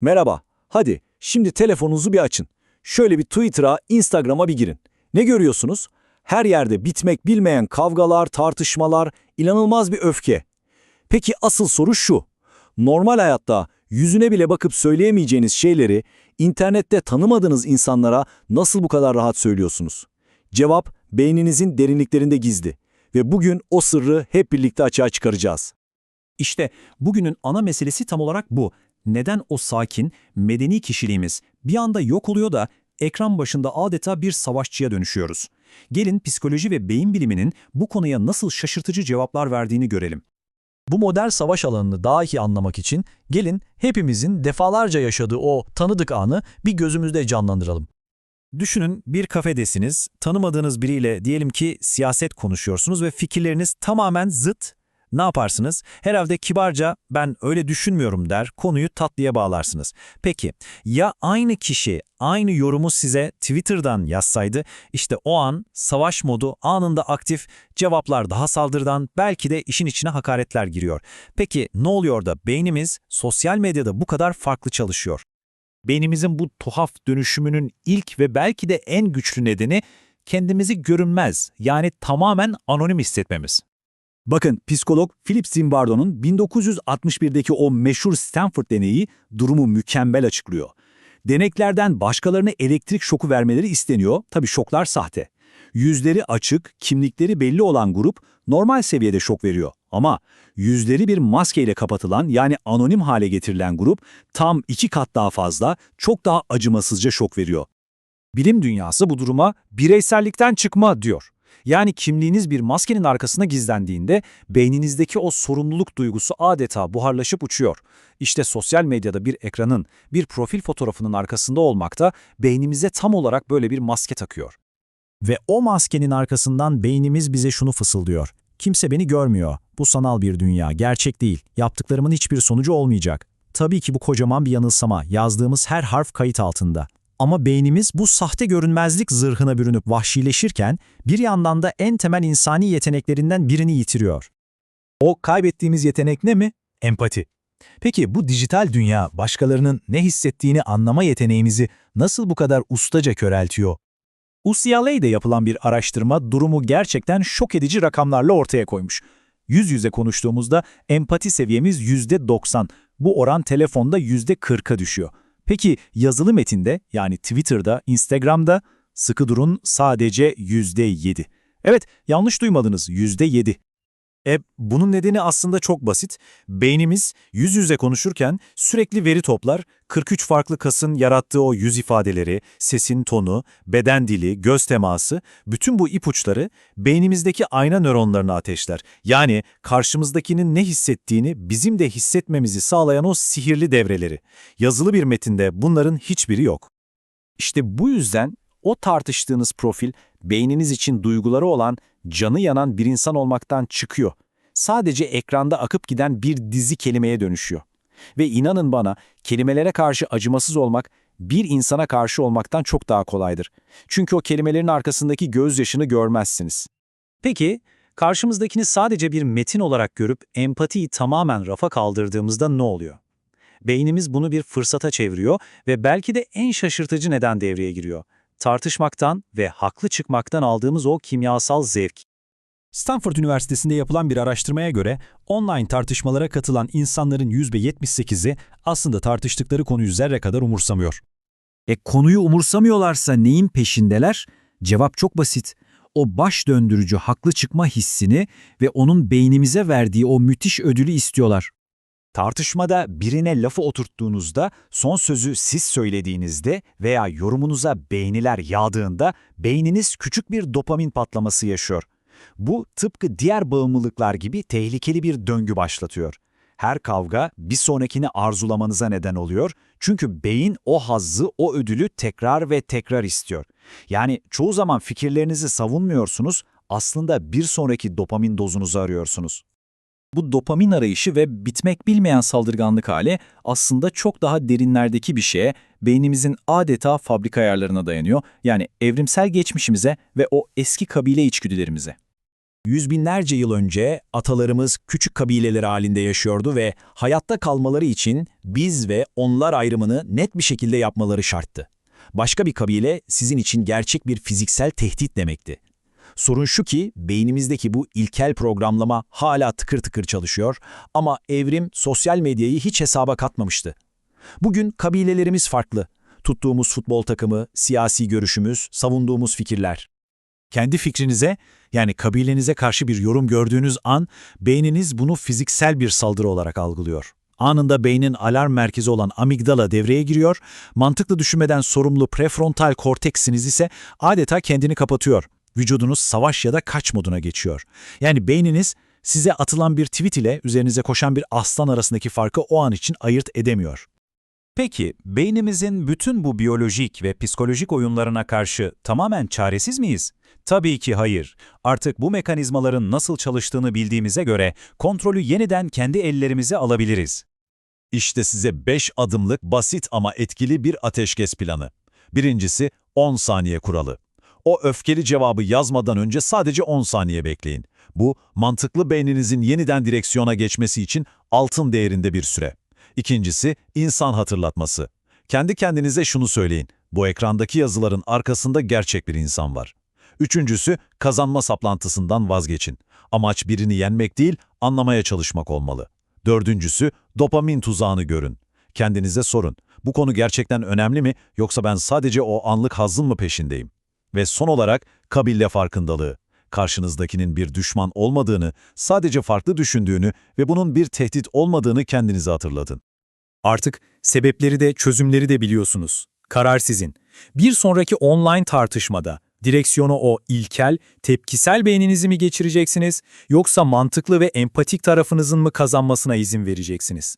Merhaba. Hadi şimdi telefonunuzu bir açın. Şöyle bir Twitter'a, Instagram'a bir girin. Ne görüyorsunuz? Her yerde bitmek bilmeyen kavgalar, tartışmalar, inanılmaz bir öfke. Peki asıl soru şu. Normal hayatta yüzüne bile bakıp söyleyemeyeceğiniz şeyleri internette tanımadığınız insanlara nasıl bu kadar rahat söylüyorsunuz? Cevap beyninizin derinliklerinde gizli ve bugün o sırrı hep birlikte açığa çıkaracağız. İşte bugünün ana meselesi tam olarak bu. Neden o sakin, medeni kişiliğimiz bir anda yok oluyor da ekran başında adeta bir savaşçıya dönüşüyoruz? Gelin psikoloji ve beyin biliminin bu konuya nasıl şaşırtıcı cevaplar verdiğini görelim. Bu modern savaş alanını daha iyi anlamak için gelin hepimizin defalarca yaşadığı o tanıdık anı bir gözümüzde canlandıralım. Düşünün bir kafedesiniz, tanımadığınız biriyle diyelim ki siyaset konuşuyorsunuz ve fikirleriniz tamamen zıt. Ne yaparsınız? Herhalde kibarca ben öyle düşünmüyorum der, konuyu tatlıya bağlarsınız. Peki ya aynı kişi aynı yorumu size Twitter'dan yazsaydı? İşte o an savaş modu anında aktif, cevaplar daha saldırıdan, belki de işin içine hakaretler giriyor. Peki ne oluyor da beynimiz sosyal medyada bu kadar farklı çalışıyor? Beynimizin bu tuhaf dönüşümünün ilk ve belki de en güçlü nedeni kendimizi görünmez yani tamamen anonim hissetmemiz. Bakın psikolog Philip Zimbardo'nun 1961'deki o meşhur Stanford deneyi durumu mükemmel açıklıyor. Deneklerden başkalarına elektrik şoku vermeleri isteniyor, tabii şoklar sahte. Yüzleri açık, kimlikleri belli olan grup normal seviyede şok veriyor. Ama yüzleri bir maskeyle kapatılan yani anonim hale getirilen grup tam iki kat daha fazla, çok daha acımasızca şok veriyor. Bilim dünyası bu duruma bireysellikten çıkma diyor. Yani kimliğiniz bir maskenin arkasına gizlendiğinde beyninizdeki o sorumluluk duygusu adeta buharlaşıp uçuyor. İşte sosyal medyada bir ekranın, bir profil fotoğrafının arkasında olmak da beynimize tam olarak böyle bir maske takıyor. Ve o maskenin arkasından beynimiz bize şunu fısıldıyor. Kimse beni görmüyor. Bu sanal bir dünya, gerçek değil. Yaptıklarımın hiçbir sonucu olmayacak. Tabii ki bu kocaman bir yanılsama. Yazdığımız her harf kayıt altında. Ama beynimiz bu sahte görünmezlik zırhına bürünüp vahşileşirken bir yandan da en temel insani yeteneklerinden birini yitiriyor. O kaybettiğimiz yetenek ne mi? Empati. Peki bu dijital dünya başkalarının ne hissettiğini anlama yeteneğimizi nasıl bu kadar ustaca köreltiyor? UCLA'de yapılan bir araştırma durumu gerçekten şok edici rakamlarla ortaya koymuş. Yüz yüze konuştuğumuzda empati seviyemiz %90, bu oran telefonda %40'a düşüyor. Peki yazılı metinde yani Twitter'da, Instagram'da sıkı durun sadece %7. Evet yanlış duymadınız %7. E bunun nedeni aslında çok basit. Beynimiz yüz yüze konuşurken sürekli veri toplar, 43 farklı kasın yarattığı o yüz ifadeleri, sesin tonu, beden dili, göz teması, bütün bu ipuçları beynimizdeki ayna nöronlarına ateşler. Yani karşımızdakinin ne hissettiğini bizim de hissetmemizi sağlayan o sihirli devreleri. Yazılı bir metinde bunların hiçbiri yok. İşte bu yüzden o tartıştığınız profil beyniniz için duyguları olan, canı yanan bir insan olmaktan çıkıyor. Sadece ekranda akıp giden bir dizi kelimeye dönüşüyor. Ve inanın bana kelimelere karşı acımasız olmak bir insana karşı olmaktan çok daha kolaydır. Çünkü o kelimelerin arkasındaki gözyaşını görmezsiniz. Peki, karşımızdakini sadece bir metin olarak görüp empatiyi tamamen rafa kaldırdığımızda ne oluyor? Beynimiz bunu bir fırsata çeviriyor ve belki de en şaşırtıcı neden devreye giriyor. Tartışmaktan ve haklı çıkmaktan aldığımız o kimyasal zevk. Stanford Üniversitesi'nde yapılan bir araştırmaya göre online tartışmalara katılan insanların %78'i aslında tartıştıkları konuyu zerre kadar umursamıyor. E konuyu umursamıyorlarsa neyin peşindeler? Cevap çok basit. O baş döndürücü haklı çıkma hissini ve onun beynimize verdiği o müthiş ödülü istiyorlar. Tartışmada birine lafı oturttuğunuzda, son sözü siz söylediğinizde veya yorumunuza beğeniler yağdığında beyniniz küçük bir dopamin patlaması yaşıyor. Bu tıpkı diğer bağımlılıklar gibi tehlikeli bir döngü başlatıyor. Her kavga bir sonrakini arzulamanıza neden oluyor çünkü beyin o hazzı, o ödülü tekrar ve tekrar istiyor. Yani çoğu zaman fikirlerinizi savunmuyorsunuz, aslında bir sonraki dopamin dozunuzu arıyorsunuz. Bu dopamin arayışı ve bitmek bilmeyen saldırganlık hali aslında çok daha derinlerdeki bir şeye, beynimizin adeta fabrika ayarlarına dayanıyor. Yani evrimsel geçmişimize ve o eski kabile içgüdülerimize. Yüz binlerce yıl önce atalarımız küçük kabileler halinde yaşıyordu ve hayatta kalmaları için biz ve onlar ayrımını net bir şekilde yapmaları şarttı. Başka bir kabile sizin için gerçek bir fiziksel tehdit demekti. Sorun şu ki beynimizdeki bu ilkel programlama hala tıkır tıkır çalışıyor ama evrim sosyal medyayı hiç hesaba katmamıştı. Bugün kabilelerimiz farklı. Tuttuğumuz futbol takımı, siyasi görüşümüz, savunduğumuz fikirler. Kendi fikrinize, yani kabilenize karşı bir yorum gördüğünüz an, beyniniz bunu fiziksel bir saldırı olarak algılıyor. Anında beynin alarm merkezi olan amigdala devreye giriyor, mantıklı düşünmeden sorumlu prefrontal korteksiniz ise adeta kendini kapatıyor. Vücudunuz savaş ya da kaç moduna geçiyor. Yani beyniniz size atılan bir tweet ile üzerinize koşan bir aslan arasındaki farkı o an için ayırt edemiyor. Peki, beynimizin bütün bu biyolojik ve psikolojik oyunlarına karşı tamamen çaresiz miyiz? Tabii ki hayır. Artık bu mekanizmaların nasıl çalıştığını bildiğimize göre kontrolü yeniden kendi ellerimize alabiliriz. İşte size 5 adımlık basit ama etkili bir ateşkes planı. Birincisi 10 saniye kuralı. O öfkeli cevabı yazmadan önce sadece 10 saniye bekleyin. Bu, mantıklı beyninizin yeniden direksiyona geçmesi için altın değerinde bir süre. İkincisi, insan hatırlatması. Kendi kendinize şunu söyleyin, bu ekrandaki yazıların arkasında gerçek bir insan var. Üçüncüsü, kazanma saplantısından vazgeçin. Amaç birini yenmek değil, anlamaya çalışmak olmalı. Dördüncüsü, dopamin tuzağını görün. Kendinize sorun, bu konu gerçekten önemli mi yoksa ben sadece o anlık hazzın mı peşindeyim? Ve son olarak, kabille farkındalığı. Karşınızdakinin bir düşman olmadığını, sadece farklı düşündüğünü ve bunun bir tehdit olmadığını kendinize hatırlatın. Artık sebepleri de çözümleri de biliyorsunuz. Karar sizin. Bir sonraki online tartışmada direksiyonu o ilkel, tepkisel beyninizi mi geçireceksiniz yoksa mantıklı ve empatik tarafınızın mı kazanmasına izin vereceksiniz?